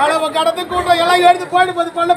அளவு கடந்து கூட்டம் எல்லாம் எடுத்து போயிட்டு போது பண்ண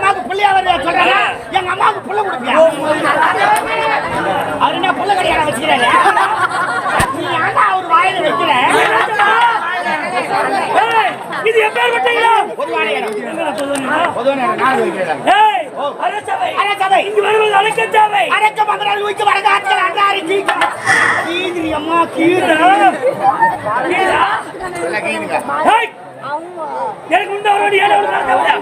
அம்மாவுக்கு புள்ளையா வருவ சொல்றாங்க. எங்க அம்மாவுக்கு புள்ள கொடுப்பியா? அவர் என்ன புள்ள கடையாட வச்சுக்கிறாரு. நீ ஏன்டா அவர் வாயில வைக்கிற? இது எப்பேர் விட்டீங்களா பொதுவான இடம். பொதுவான இடம். நான் வைக்கிறேன். ஏய் அரசவை. அரசவை. இங்கு வருவது அடக்கச்சாவை அடக்க மந்திரம் நூற்றி வடக்கு ஆட்கள் அன்றாரி கீழ்க்க கீதிரி. அம்மா கீது எனக்கு முன்ன ஒரு ஏழு.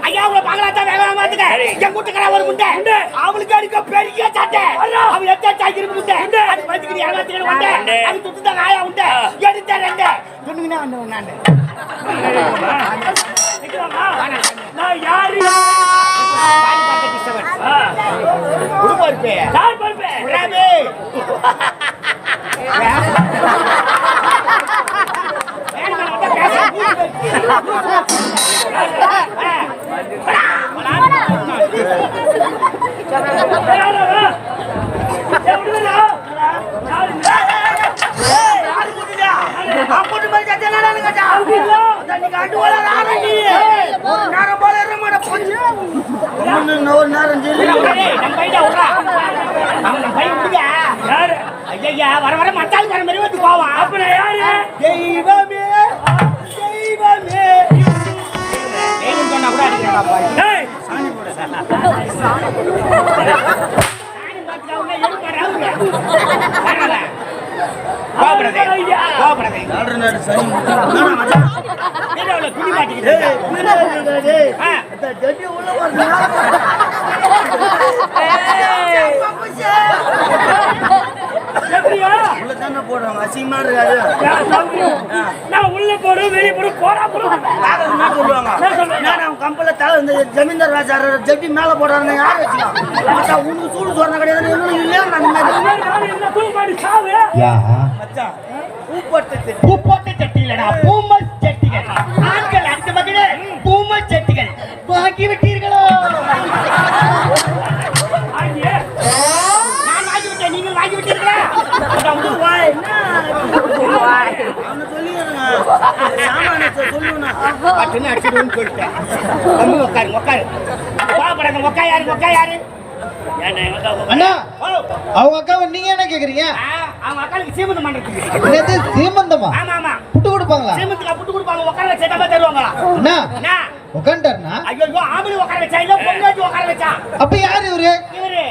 ஐயா உங்களை பாக்கலாத்தான் வேக வேகமா வந்துங்க என் கூட்டுக்கடா ஒரு முண்டை முண்டை. அவளுக்கு அடிக்க பெரிய சட்டை ஐயா. அவள் எத்த சாக்கிரு முண்டை முண்டை. அது பத்துக்கிட்டு இரநூத்தி உண்டை. முண்டை. அது துட்டு ஆயா உண்டை? எடுத்த ரெண்டு. சொன்னீங்கன்னா வந்து ஒண்ணாண்டு நிக்கலாமா? நான் யாரு? பாடி பார்த்த டிஸ்டர்பன்ஸ் ஆ, குடும்ப இருப்பே யார் பார்ப்பேன் உடாபே அப்படி மாதிரி சட்டை என்னடான்னு கேட்டா நீங்க அண்டு போல ராணி நீ ஒரு நேரம் போல இருக்க மாட்டேன் கொஞ்ச இன்னும் ஒரு நேரம் சொல்லி நம்ம பையன் விட்றா நம்ம பையன் விடுங்க யாரு ஐயா வர வர மத்தாள் வர மாதிரி வந்து போவான் அப்புறம் யாரு தெய்வமே தெய்வமே. சொன்னா கூட அடிக்கிறா போடுறாங்க அசிங்கமா இருக்காது? நான் உள்ள போடு வெளிய போடு போடா போடு. யாரை என்ன சொல்லுவாங்க? நான் அவன் கம்பெனில தலை இந்த ஜமீன்தார் ராஜா ஜட்டி மேல போடுறாங்க யார் வச்சுக்கலாம் உனக்கு சூடு சொல்ற கிடையாது இன்னும் இல்லையா? நான் இந்த மாதிரி நானு என்ன தூக்கு மாட்டி சாவு மச்சான் பூப்பட்டு பூ போட்ட சட்டி இல்லடா பூமல் சட்டிகள். ஆண்கள் அந்த மகளே பூமல் சட்டிகள். வாங்கி விட்டீர்களோ? அவங்க அக்காவை நீங்க என்ன கேக்குறீங்க? ஆ, அவங்க அக்காளுக்கு சீமந்தம்? பண்றதுக்கு சீமந்தமா ஆமா ஆமா புட்டு கொடுப்பாங்களா? சீமந்துக்கு புட்டு கொடுப்பாங்க உட்கார வச்சா டப்பா தருவாங்களா அண்ணா என்ன உட்காந்துட்டாருண்ணா ஐயோ ஆம்பளை உட்கார வச்சா இல்ல பொண்ணு வச்சு உட்கார வச்சா அப்ப யாரு இவரு? இவரு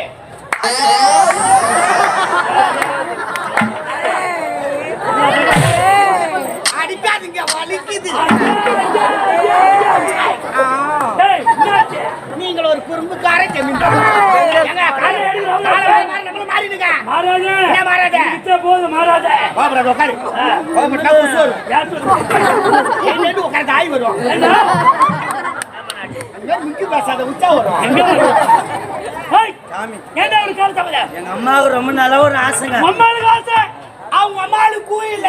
பேசாத, உச்சா வரும். எங்க வர? ஏய், ஏன்டா ஒரு தவற? எங்க அம்மாவுக்கு ரொம்ப நல்ல ஒரு ஆசைங்க. ஆசை. அவங்க அம்மாளுக்கு கூ இல்ல.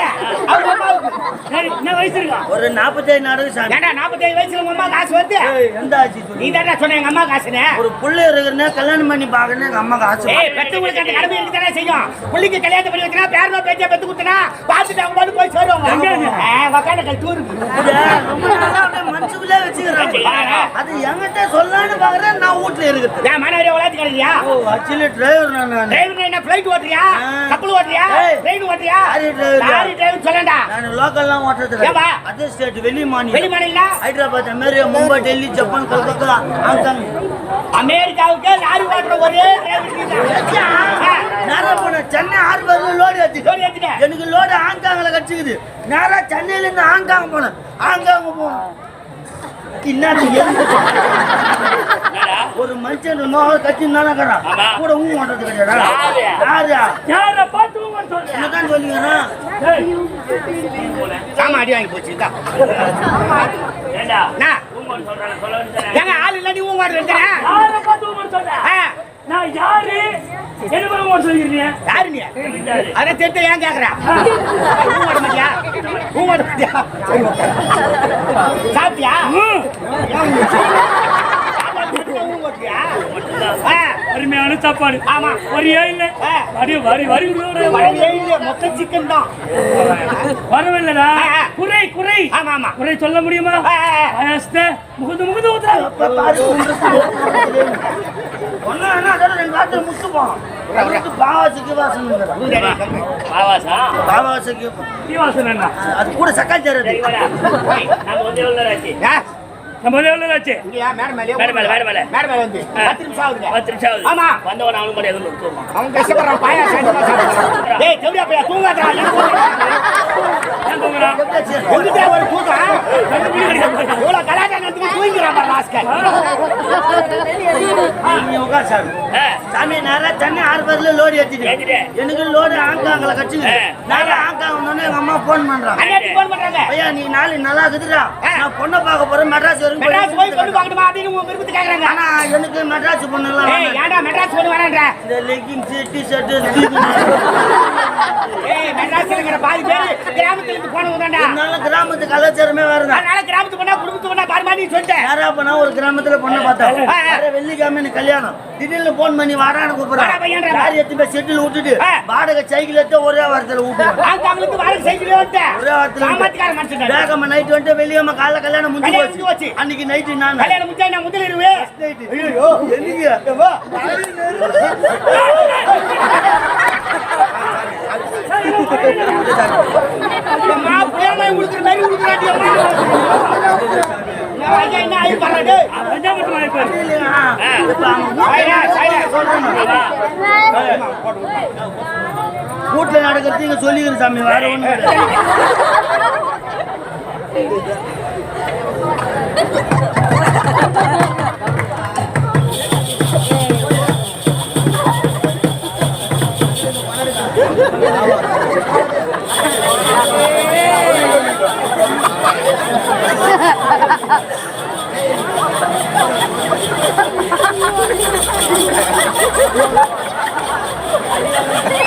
அவங்க அம்மாவுக்கு. சரி, என்ன வயசு இருக்கா? ஒரு நாற்பத்தேழு நாடகம் சாமி ஏன்டா, 45 வயசுல உங்க அம்மா காசு வருது? எந்த ஆச்சு நீ தான்டா சொன்ன எங்க அம்மா காசுன்னு. ஒரு புள்ள இருக்கிறனே கல்யாணம் பண்ணி பாக்கணும் எங்க அம்மாக்கு ஆசை ஏய், பெத்தவங்களுக்கு அந்த கடமை இருக்குதானே செய்யும். புள்ளைக்கு கல்யாணம் பண்ணி வச்சனா, பேரனோ பேத்தியோ பெத்து குடுத்தனா, பார்த்துட்டு அவங்க பாட்டுக்கு போய் சேருவாங்க. ஒக்காண்டக்கல் டூருக்கு. இத ரொம்ப அப்படியே மனசுக்குள்ளே வச்சுக்கிறேன் அது என்கிட்ட சொல்லலாம்னு பாக்குறேன் நான் வீட்டுல இருக்குது ஏன் மாணவரே உலாத்தி கிடைக்கிறியா? ஓ ஆக்சுவலி டிரைவர் நான். டிரைவர் என்ன flight ஓட்டுறியா? கப்பல் ஓட்டுறியா? train ஓட்டுறியா? Driver. லாரி driver சொல்லேன்டா. நான் லோக்கல்லாம் ஓட்டுறது ஏன்பா? அதர் ஸ்டேட் வெளி மாநிலம் வெளி மாநிலம்னா? Hyderabad America Mumbai Delhi Japan Calcutta Hong Kong அமெரிக்காவுக்கே lorry ஓட்டுற ஒரே நேரா போன சென்னை ஹார்பர்ல லோடு ஏத்தி லோரி ஏத்திட்ட. எனக்கு லோடு ஹாங்காங்ல கடிச்சுக்குது நேரா சென்னையில இருந்து ஹாங்காங் போனேன் ஹாங்காங் போனேன்? ஒரு மனுஷன் மோகம் கட்சி நடக்கிறான் ஆமா. கூட ஊ ஓட்டுறது கிடையாதா? என்னதான் சொல்லிக்கிறேன் ஏய், சாமா அடி வாங்கி போச்சு? ஏங்க, ஆள் இல்லாட்டி நான் யாரு என்ன பண்ண சொல்லிக்கிறீங்க யாரு நீ? அதை தெரிஞ்சு ஏன் கேக்குற? ஓட்ட மாட்டியா? ஓட்ட மாட்டியா? சாப்பிட்டியா? அருமையான சாப்பாடு. ஆமா. வரியா இல்ல. வரி வரி வரி மொத்த சிக்கன் தான். வரவில்லடா. குறை குறை. ஆமா ஆமா. குறை சொல்ல முடியுமா. ஆயாஸ்த முகுந்து முகுந்து பாரு ஒண்ணு என்ன அதோட ரெண்டு வாரத்துல முத்துப்போம் அது கூட சக்காய் தருது. சரி வரா நம்ம எவ்வளவு ஆச்சு மேல, மேல. மேல வந்து. பத்து நிமிஷம். பத்து நிமிஷம் ஆகுது ஆமா. வந்தவன எதுவும் அவன் கஷ்டப்படுறான், சாப்பிடுறான். பையா, ஏன் தூங்குறான் எங்கிட்டே ஒரு தூக்கம்? இவ்வளவு பாரு, ராஸ்கல். உட்கார் சாமி சாமி நேரா சென்னை ஹார்பர்ல லோடு ஏத்திட்டு. எனக்கு லோடு ஹாங்காங்ல கட்சிங்க ஆ. நேரா வந்தோடனே எங்க அம்மா போன் பண்றாங்க. ஐயா நீ நாளைக்கு நல்லா இருக்குதுடா. நான் பொண்ணை பார்க்க போறேன் மெட்ராஸ் வரைக்கும் மெட்ராஸ் போய் பொண்ணு போய் பார்க்கணுமா அப்படின்னு உன் விருப்பத்தை கேக்குறாங்க. ஆனா எனக்கு மெட்ராஸ் பொண்ணுலாம் ஏய். ஏன்டா மெட்ராஸ் பொண்ணு வேணான்ற? இந்த லெகிங்ஸ் டிஷர்ட் ஏய், மெட்ராஸ்ல இருக்கிற பாதி பேரு கிராமத்துல இருந்து போனவங்க தான்டா. இருந்தாலும் கிராமத்து கலாச்சாரமே வேறதான் அதனால கிராமத்துக்கு போனா குடும்பத்துக்கு போனா பாரு மாதிரி சொல்லிட்டேன். யாரா போனா ஒரு கிராமத்துல பொண்ணை. வேற வெள்ளிக்கிழமை எனக்கு கல்யாணம் திடீர்னு போன் பண்ணி பையன்றா. கூப்பிடுறேன் லாரி எடுத்து போய் செட்டில் விட்டுட்டு. வாடகை சைக்கிள் எடுத்து ஒரே வாரத்துல ஆங்காங்களுக்கு வாடகை சைக்கிளே வந்துட்டேன். ஒரே வாரத்துல. வேகமா நைட் வந்துட்டு வெளியம்மா காலைல கல்யாணம் முடிஞ்சு போச்சு. அன்னைக்கு நைட்டு நான் கல்யாணம் முடிஞ்சா நான் முதலிரவு. ஐயோ என்னைக்கு வா. அம்மா, புயல்மழை உழுக்குற மாதிரி உழுக்குறாண்டி, அம்மா. நான் ஐயா, என்ன ஆகி பாருடா, டேய். பஞ்சாபத்து வாய்ப்பு இல்லையா? இப்ப அவங்க சைலா, சைலா. வீட்டுல நடக்கிறது இங்க சொல்லிக்கிறேன் சாமி வேற ஒண்ணு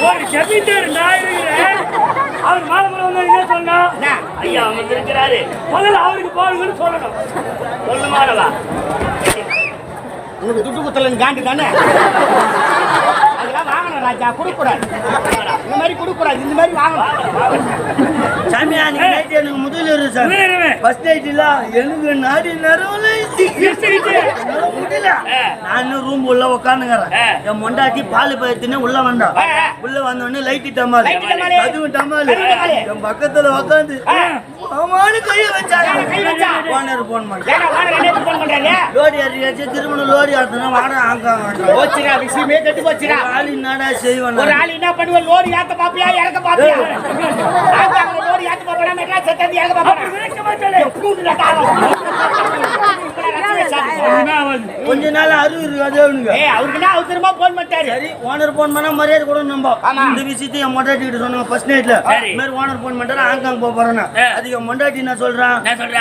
ஒரு ஜமீன்தார் நான் இருக்கிறேன் அவர் மாலை வந்தாங்க வந்து என்ன சொன்னா என்ன? ஐயா அவங்க முதல்ல அவருக்கு போகணும்னு சொல்லணும். சொல்லுமாடவா உனக்கு துட்டு குத்தலன்னு காண்டு தானே? அதெல்லாம் வாங்கணும் ராஜா கொடுக்கூடாது மாதிரி கொடுக்க கூடாது இந்த மாதிரி வாங்கணும் சாமி அன்னைக்கு நைட் எனக்கு முதலிரவு சாமி முதலிரவு. ஃபர்ஸ்ட் நைட் இல்ல எனக்கு நாடி நரவுல. முடியல நான் ரூம் உள்ள உட்காந்துக்கிறேன் ஆ. என் மொண்டாட்டி பால் பயத்துன்னு உள்ள வந்தான். உள்ள வந்த உடனே லைட் டமால். அதுவும் டமால். என் பக்கத்துல உட்காந்து ஆமான்னு கைய வச்சாங்க? ஓனர் போன் வாங்க ரெண்டு ஃபோன் பண்றாரு லோடி அடியாச்சு திருமணம் லோடி வாட ஆங்க போச்சுடா விஷயமே கெட்டு போச்சுடா. ஆள் என்னடா செய்வான்? ஒரு ஆள் என்ன பண்ணுவ? லோரி ஏத்த பாப்பியா இறக்க பாப்பியா? லோரி ஏத்த பாப்பா மெட்ராஸ் செத்தது இறக்க விளக்க மாட்டாளே. கொஞ்ச நாள் அறுபது அதே அவனுங்க ஏய் அவருக்கு என்ன அவசரமா போன் பண்ணிட்டாரு? சரி ஓனர் போன் பண்ணா மரியாதை கூட நம்ப. இந்த விஷயத்தை என் மொண்டாட்டி கிட்ட சொன்னாங்க ஃபர்ஸ்ட் நைட்ல மாதிரி ஓனர் போன் பண்ணிட்டாரு ஹாங்காங் போக போறேன்னு. அதுக்கு மொண்டாட்டி என்ன சொல்றான்?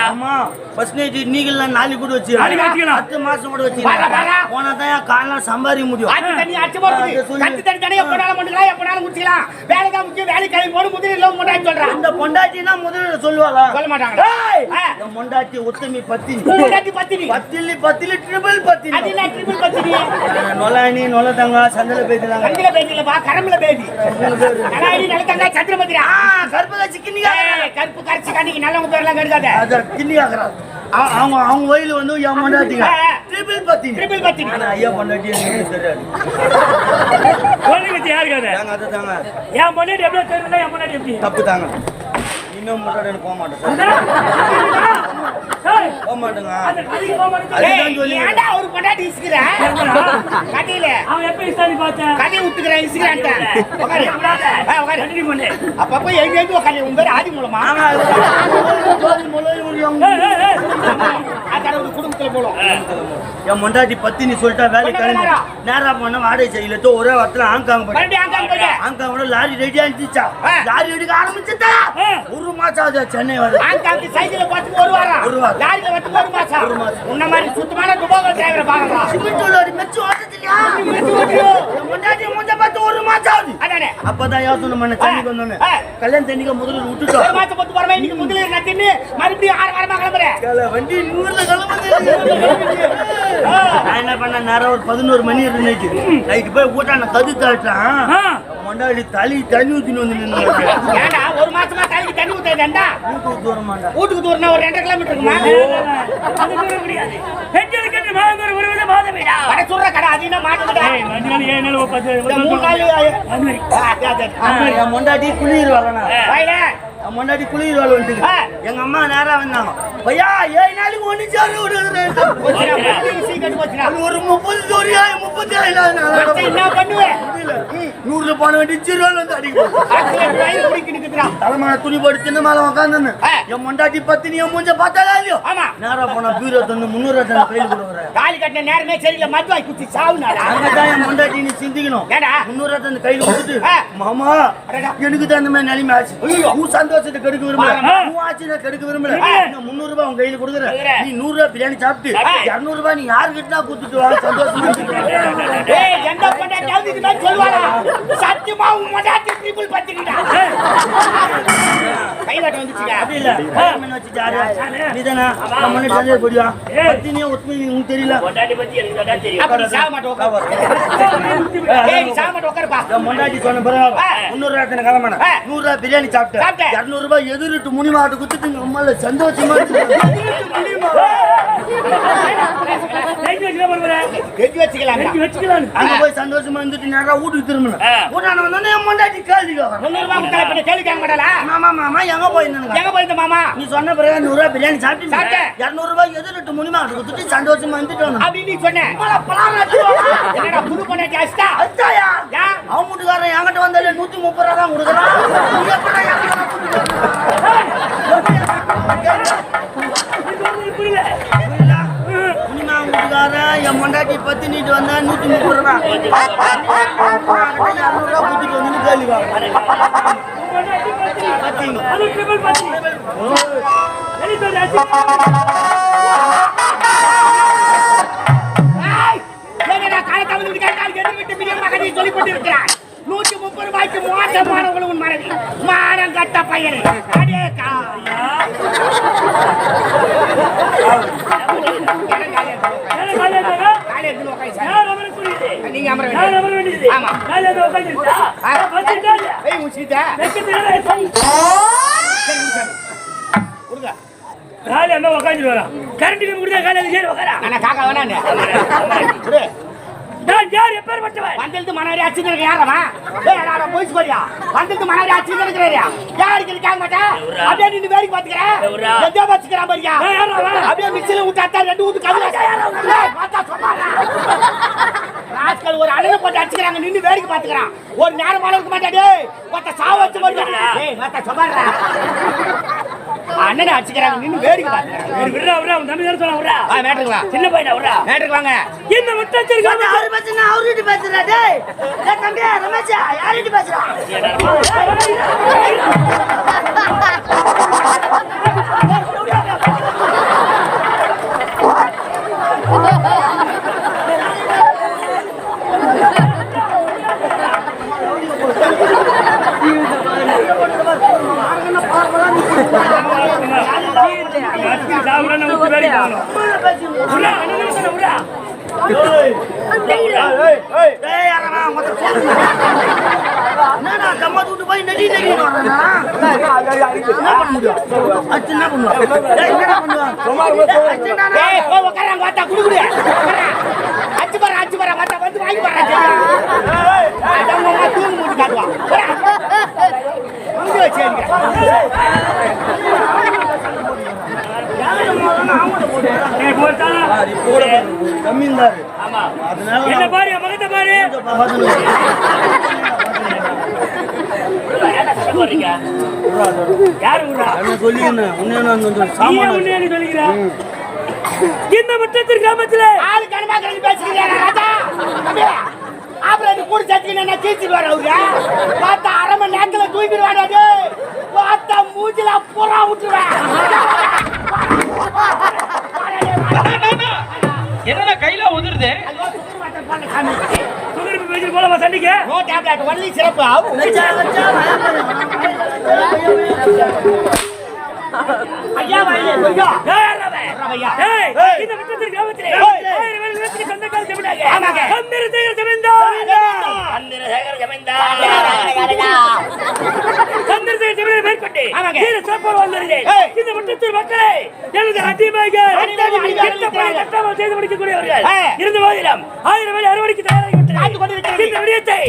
ஆமா ஃபர்ஸ்ட் நைட் நீங்களாம் நாளைக்கு கூட வச்சு. அடுத்த மாசம் கூட வர. போனா தான் என் காலம் சம்பாதிக்க முடியும். ஆத்து தண்ணி அடிச்சு போறதுக்கு அதை சொல்லு. கத்து தண்ணி தண்ணி எப்பனாலும் பண்ணிக்கலாம் எப்பனாலும் குடிச்சிக்கலாம். வேலை தான் முக்கியம். வேலை கிளம்பி போடு முதலில் முன்னாடி சொல்றான் இந்த பொண்டாட்டினா முதல்ல சொல்லுவாளா? சொல்ல மாட்டாங்க பொண்டாட்டி உத்தமி பத்தினி. பத்தினி. பத்திலி பத்திலி ட்ரிபிள் பத்தினி அது என்ன ட்ரிபிள் பத்தினி நொலானி நொலதங்க சந்தல பேசுறாங்க கண்டில பேதி இல்லப்பா கரம்புல பேதி. நலாயி நிலத்தங்க சந்திரபதிரா கருப்பகாட்சி கிண்ணிக்கா. கருப்பு கரைச்சி கண்ணிக்கு நல்லவங்க பேர்லாம் கெடுக்காத. அத கிண்ணிக்காக்குறா அவங்க அவங்க வயலு வந்து என் பொண்டாட்டிங்க. ஆ, ஆ. ட்ரிபிள் பத்தினி ட்ரிபிள் பத்தினி ஆனா ஐயா பொண்டாட்டி எனக்கு தெரியாது? பொண்ணுங்க யாருக்கு அது? தாங்க அதை தாங்க என் பொண்டாட்டி எப்படியோ தெரியல, என் பொண்டாட்டி எப்படி? தப்பு தாங்க இன்னும் முன்னாடி போக மாட்டேன். போக மாட்டேங்க. ஒரு பொண்டாட்டி அவன் எப்ப பார்த்தேன்? விட்டுக்கிறேன். அப்பப்ப பேர் ஆதி மூலமா? ஒரு குடும்பத்துல போலும் என் பொண்டாட்டி பத்தினி சொல்லிட்டா வேலை கிளம்பி? நேரா போன வாடகை செய்யல ஒரே வாரத்துல ஹாங்காங் போயிட்டு? ஹாங்காங் லாரி ரெடியா இருந்துச்சா. லாரி எடுக்க ஆரம்பிச்சுட்டா? ஆ. ஒரு மாசம் ஆகுது சென்னை வந்து ஆங்காங்க சைக்கிள் பார்த்து ஒரு வாரம். ஒரு வாரம். லாரியில வந்து ஒரு மாசம். ஒரு மாசம். உன்ன மாதிரி சுத்தமான துபாகல் டிரைவரை பார்க்கலாம் சிமெண்ட் லாரி மெச்சு ஓட்டத்திலையா என் பொண்டாட்டி மூஞ்ச பார்த்து ஒரு மாசம் ஆகுது. அதானே? அப்பதான் யோசனை பண்ண சென்னைக்கு வந்தோன்னு. கல்யாணம் தண்ணிக்கு முதல்ல ஒரு விட்டுட்டோம் மாசம் பத்து போறவன் இன்னைக்கு முதல்ல நான் தின்னு மறுபடியும் ஆறு வாரமா கிளம்புறேன் கேள, வண்டி நூறுல கிளம்புது. நான் என்ன பண்ண நேரம் ஒரு பதினோரு மணி இருக்கு நைட்டு நைட்டு போய் ஊட்டான கது தாட்டான் ஆ, மொண்டாடி தலி தண்ணி ஊத்தின்னு வந்து நின்று ஏண்டா ஒரு மாசமா தலைக்கு தண்ணி ஊத்தாண்டா வீட்டுக்கு தூரமாண்டா. வீட்டுக்கு தூரம்னா ஒரு ரெண்டரை கிலோமீட்டர் இருக்குமா? அது கூட முடியாது. பெண்களுக்கு என்று மாதம் ஒரு வித மாதம் விடா. கடை சொல்ற கடை அது என்ன மாட்டுக்கிட்ட ஏழு நாள், பத்து, மூணு நாள் அது மாதிரி. மொண்டாட்டி குளிர் வரணும் மொண்டாட்டி குளிர் ஆ. எங்க அம்மா நேரா வந்தாங்க. பையா ஏழு நாளைக்கு ஒண்ணு சாரு ஒரு முப்பது ஜோடியா முப்பத்தி அடுத்து என்ன பண்ணுவேன் நூறுல போன வேண்டிய சிறுவாள் வந்து அடிக்கும். தலைமையில துணி போட்டு தின்ன மேல உட்காந்துன்னு. என் மொண்டாட்டி பத்தினி என் மூஞ்ச பார்த்தாலே இல்லையோ? நேரா போனா பீரோ தந்து முன்னூறு கையில் கொடுக்குறேன் தாலி கட்டின நேரமே சரியில்லை மது வாங்கி குத்தி சாவுனாடா அங்கதான் என் மொண்டாட்டி நீ சிந்திக்கணும். ஏடா? முன்னூறு தந்து கையில் கொடுத்துட்டு ஆ. மாமா. எனக்கு தான் இந்த மாதிரி நிலைமை ஆச்சு. உன் சந்தோஷத்தை கெடுக்க விரும்பல. உன் ஆட்சியை கெடுக்க விரும்பல. நான் முந்நூறு ரூபாய் உன் கையில கொடுக்குற. நீ நூறு ரூபாய் பிரியாணி சாப்பிட்டு. இருநூறு ரூபாய் நீ யாருக்கிட்ட கொடுத்துட்டு வா சந்தோஷமா சொல்லுவாளா? சத்தியமா உன் பொண்டாட்டி ட்ரிபிள் பத்திக்கிட்டா? கைவாட்ட வந்துச்சுங்க அப்படி இல்ல. வச்சு ஜாலியா நீதானா? முன்னாடி சந்தேக போடியா பத்தினியே ஒத்துமை உனக்கு தெரியல. பொண்டாட்டி பத்தி எனக்கு நல்லா தெரியும். சாக சாக உட்காருப்பா சொன்ன பிறகு. நூறு பிரியாணி சாப்பிட்டேன். சாப்பிட்டேன். இருநூறு ரூபாய் எதிரிட்டு முனி மாட்டு குத்துட்டு அம்மால சந்தோஷமா கெட்டி வச்சுக்கலாம் நெஞ்சு வச்சுக்கலாம். அங்க போய் சந்தோஷமா இருந்துட்டு நேரா வீட்டுக்கு திரும்பினேன். ஆ. வீட்டான வந்தோடனே என் முன்னாடி கேள்வி கேட்கறேன். முன்னூறு ரூபாய் முத்தலை பண்ணி கேள்வி கேட்க மாட்டாளா? மாமா மாமா எங்க போயிருந்தாங்க எங்க போயிருந்த மாமா? நீ சொன்ன பிறகு நூறு ரூபாய் பிரியாணி சாப்பிட்டு சாப்பிட்டேன். இருநூறு ரூபாய் எதிரிட்டு முனி மாட்டு குத்துட்டு சந்தோஷமா இருந்துட்டு வந்தேன். அப்படி நீ சொன்ன. என்னடா புது ஆச்சுட்டா அச்சாயா ஏன் அவன் வீட்டுக்காரன் என்கிட்ட வந்தாலே நூத்தி முப்பது ரூபா தான் கொடுக்குறான். புரியல. புனிமா வீட்டுக்காரன் என் பொண்டாட்டி பத்தி நீட்டு வந்தா நூத்தி முப்பது ரூபா. இரநூறுவா குத்திட்டு வந்து கேள்வி ஆமா. காலையில இருந்து உட்கார்ந்துருக்கா? ஆ. வச்சுட்டா ஏய் உன் வெக்கத்துல சரி. கொடுங்க காலை அம்மா உக்காந்துட்டு வரான் கரண்ட் முடிஞ்சா காலை ஏறி உக்காரா நான் காக்கா வேணான்னு கொடு நான் யார் எப்பேற்பட்டவன் வந்தது இருக்க யாரமா ஏய் நான் போய் வந்தது யாருக்கு மாட்டா அப்படியே நின்னு வேடிக்கை எதோ பாரியா அப்படியே ரெண்டு ஊத்து பார்த்தா சொன்னாரா ராஸ்கல் ஒரு அழகு போட்டு அடிச்சுக்கிறாங்க. நின்னு வேடிக்கை பாத்துக்கிறான் ஒரு நேரம் அளவுக்கு மாட்டா டேய் ஒத்த சாவ வச்சு பார்த்தா சொன்னாரா அண்ணனை அடிச்சுக்கிறாங்க. நின்னு வேடிக்கை பாத்துக்கிறாங்க ஒரு விடுறா விடுறா. உன் தம்பி தானே சொன்னா விடுறா. வா மேட்டுக்கு வா. சின்ன பையனா விடுறா. மேட்டுக்கு வாங்க. என்ன முட்டச்சிருக்காங்க அவரு பேசுனா அவர்கிட்ட பேசுறா? டேய் டேய் தம்பி ரமேஷ் யார்கிட்ட பேசுறா? என்னடா கம்மா தூட்டு போய் நெடி நெடி அச்சு என்ன பண்ணுவா என்னடா பண்ணுவா அச்சு பாரு அச்சு பாரு வந்து வாங்கி பாரு அதான் உங்க அம்மா தூங்கு மூடி காட்டுவா போடா. வந்து வச்சு ஏய் போட்டானா கம்மி இருந்தாரு ஆமா அதனால என்ன பாரு என் மகத்தை பாரு ஏன்டா சண்டை போடுறீங்க யாரு விடுறா சொல்லிக்கணும் உன்ன கொஞ்சம் நீ ஏன் உன்னைய நீ சொல்லிக்கிற? இந்த முட்டத்திற்கு கிராமத்திலே ஆளு கனமா கிளம்பி பேசுறீங்க ராஜா? தம்பி ஆபரேட் கூட சத்திக்கு நான் கீச்சிடுவார் அவரு பார்த்தா அரை மணி நேரத்துல தூக்கிடுவாடா டேய் பார்த்தா மூஞ்சில புறா விட்டுருவேன் என்னடா கையில உதிருது? சிறப்பு ஐயா. இந்த முட்டத்திற்கு கிராமத்திலே. ஆயிரம் வேலை ஜமீன்தார். ஜமீன்தார். மேற்கொண்டு சிறப்பாக. இந்த முட்டத்தூர் மக்களே எனது செய்து முடிக்கக்கூடியவர்கள் ஏய். இருந்த போதிலும் ஆயிரம் வேலை அறுவடைக்கு தயாராகி காத்து கொண்டு விட்டனர். இருக்கிறது. இந்த விடயத்தை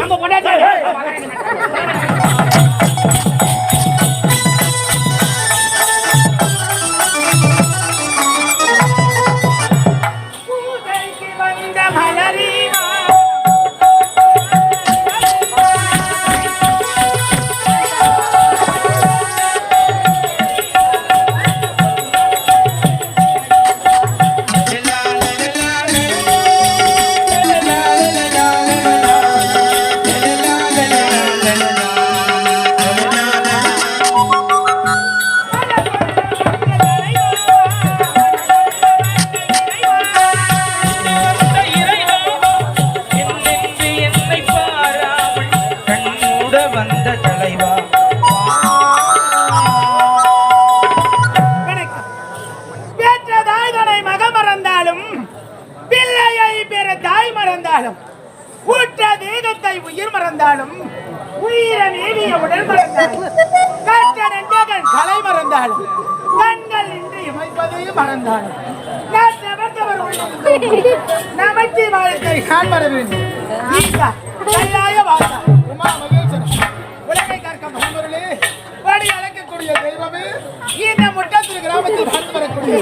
நமச்சி வாழ்க்கை நான் வேண்டும் உமா மகேஸ்வரன், உலகை கற்க மகமருளே படி அழைக்கக்கூடிய தெய்வமே இந்த முட்டத்தில் கிராமத்தில் வாழ்ந்து வரக்கூடிய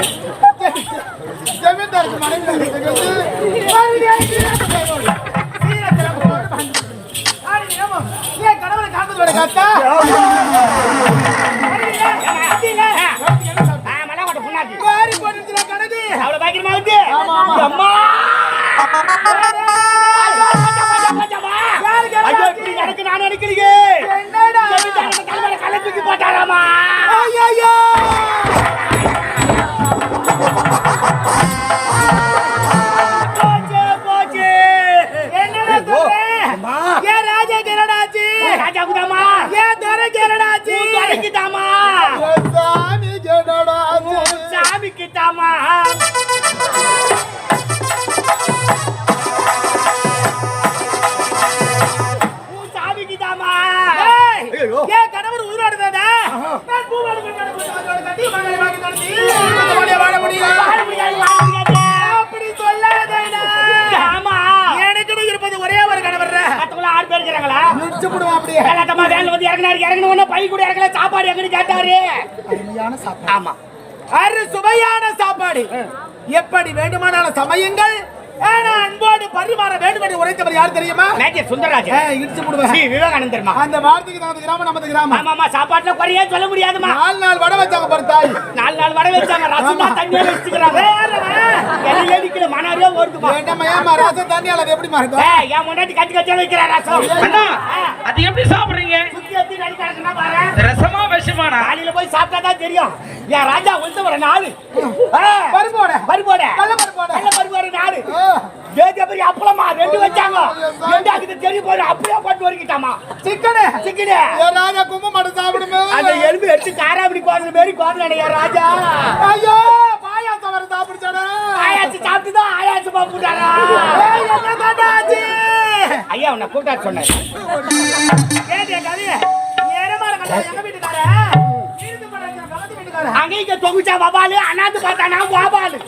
ஜமீன்தாருக்கு மனைவி கடவுளை காண்பது சீரத்திரமோடு வந்து அம்மா ஐயோ? இப்படி நடக்கு நான் நினைக்கிறீங்க கலை தூக்கி போட்டாராமா? ஏன் ராஜா குதாமா ஏன் துரை கிரடாச்சு கிடைக்குதாமா கலாட்டமா வேன்ல வந்து இறங்கினாரு. இறங்கின உடனே பை கூட இறங்கல. சாப்பாடு எங்கன்னு கேட்டாரு. அருமையான சாப்பாடு. ஆமா. அரு சுவையான சாப்பாடு. எப்படி வேண்டுமானாலும் சமயங்கள். அன்போடு பரிமாற வேண்டும் என்று உரைத்தவர் யார் தெரியுமா? மேஜர் சுந்தரராஜன். ஏய், இடிச்சு போடுவேன் ஸ்ரீ விவேகானந்தர்மா அந்த வார்த்தைக்கு நமது கிராமம் நமது கிராமம். ஆமாமா சாப்பாட்டுல குறையே சொல்ல முடியாதுமா நாலு நாள் வடை வச்சாங்க பாரு தாய். நாலு நாள் வடை வச்சாங்க. ரசம் வச்சுக்கிறாங்க. எல்லாம் அடிக்கிற மனாரியே ஓடுதுமா? வேண்டாமா ஏமா ரசம் தண்ணி அளவு எப்படி இருக்கும் ஏய், என் முன்னாடி கட்டி கட்டி வைக்கிற ரசம் அண்ணா! அது எப்படி சாப்பிடுறீங்க? சுத்தி பாரு. விஷமானா காலையில போய் சாப்பிட்டா தான் தெரியும். என் ராஜா வந்து வர நாலு. பருப்போட. பருப்போட. கடல பருப்போட. கடல பருப்போட. நாலு. தேஜ பெரிய அப்பளமா ரெண்டு வச்சாங்க. ரெண்டு அதுக்கு தெரிய போய் அப்படியே கொண்டு வரைக்கிட்டாமா சிக்கனு. சிக்கிடு என் ராஜா கும்ப மாட்டு சாப்பிடுமே. அந்த எலும்பு எடுத்து காராபடி கோதுல மாரி கோதுல என் ராஜா. ஐயோ பாயாசம் வர சாப்பிடுச்சாடா ஆயாச்சு சாப்பிட்டு தான் ஆயாச்சு பாப்புட்டாரா. ஏய், என்ன தாண்டாச்சு ஐயா உன்னை கூப்பிட்டா சொன்னேன் கேட்டியா கதைய அங்க தொகுச்சா வபாலு அண்ணாந்து பார்த்தானா வாபாலு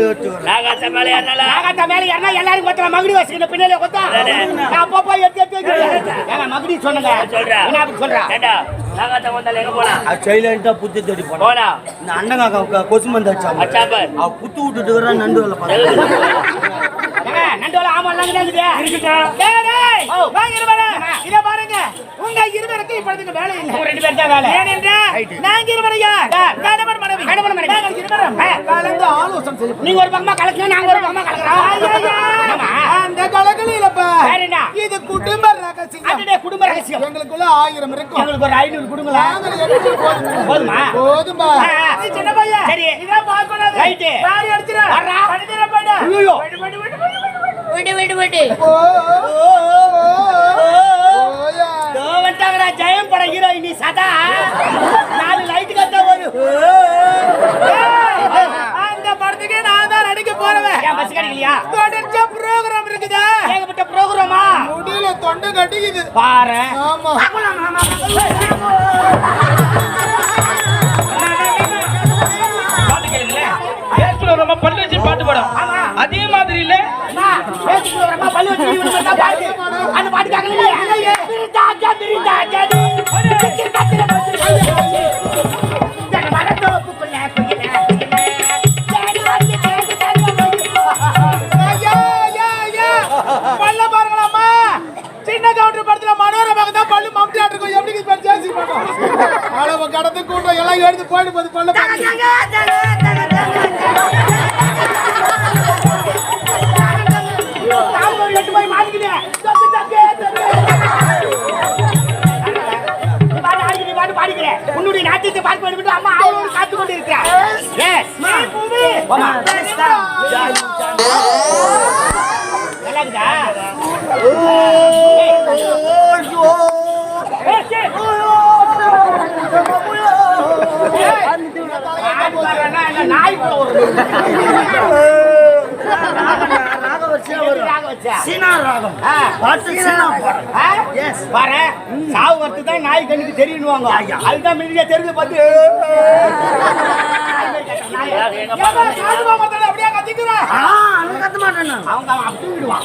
நாகாத்தா எட்டு வரும் நாகாத்தா மேல ஏறினா எல்லாரும் கொத்தலாம் மகுடி வச்சுக்கணும் பின்னாலே கொத்தா நான் அப்பப்போ எடுத்து எடுத்து ஏங்க மகுடி சொன்னங்க. என்ன அப்படி சொல்றா? அது சைலண்டா புத்து தேடி போனா இந்த அண்ணன் காக்கா கொசு மந்து அடிச்சாங்க அவ புத்து விட்டுட்டு நண்டு ஏங்க, நண்டோல ஆமா எல்லாம் இருக்குது. இருக்குதா டேய், டேய், ஓ. வாங்க இருவரே. இத பாருங்க. உங்க இருவருக்கு வேலை இல்லை. ரெண்டு பேர் தான் வேலை. ஏனென்றால் நாங்க இருவரும் யார்? கணவன் மனைவி. கணவன் மனைவி. நாங்கள் இருவரும். கலந்து ஆலோசனை நீங்க ஒரு பக்கமா கலக்குங்க நாங்க ஒரு பக்கமா கலக்குறோம். ஆமா. அந்த கலக்கல் இல்லப்பா? இது குடும்ப ரகசியம். அதுடைய குடும்ப ரகசியம். எங்களுக்குள்ள ஆயிரம் இருக்கும். எங்களுக்கு ஒரு ஐநூறு கொடுங்களா? நாங்கள் எட்டு போதும். போதுமா? சின்ன பையன். சரி. அடிச்சிரு. ஐயோ. விடு விடு விடு. ஓ, ஓ, ஓ, ஓ, ஓயா. இதோ வந்துட்டாங்கடா ஜெயம் பட ஹீரோயின் நீ சதா. நாலு லைட் கட்ட ஒரு அந்த படத்துக்கு நான் தான் நடிக்க போறவன். ஏன் பஸ் கிடைக்கலையா? தொடர்ச்சியா ப்ரோகிராம் இருக்குதா. ஏகப்பட்ட ப்ரோக்ராமா முடியல தொண்டை கட்டிக்குது. பாரு. ஆமா. பாட்டு ரொம்ப பல்லு வச்சு பாட்டு பாடும். அதே மாதிரி இல்ல பல்லு வச்சு அந்த பாட்டு கேட்கலையே பிரிந்தாஜா பிரிந்தாஜா ஐயா, ஐயா, ஐயா. பல்ல பாருங்களாம்மா. சின்ன கவுண்டர் படத்துல மனோரமாக்கு தான் பல்லு மம்டி ஆட்டிருக்கோம் எப்படி இது பேர் ஜேசி பண்ணோம் அளவு கடந்து கூட்டம் எல்லாம் எடுத்து போயிட்டு போது பல்ல சாவு வரத்து தான் நாய் கண்ணுக்கு தெரியுவாங்க அதுதான் மில்லியா தெரிஞ்சு பார்த்து அப்படியே கத்திக்கிறா? ஆ அவங்க கத்த மாட்டேன். அவங்க அப்படி விடுவான்.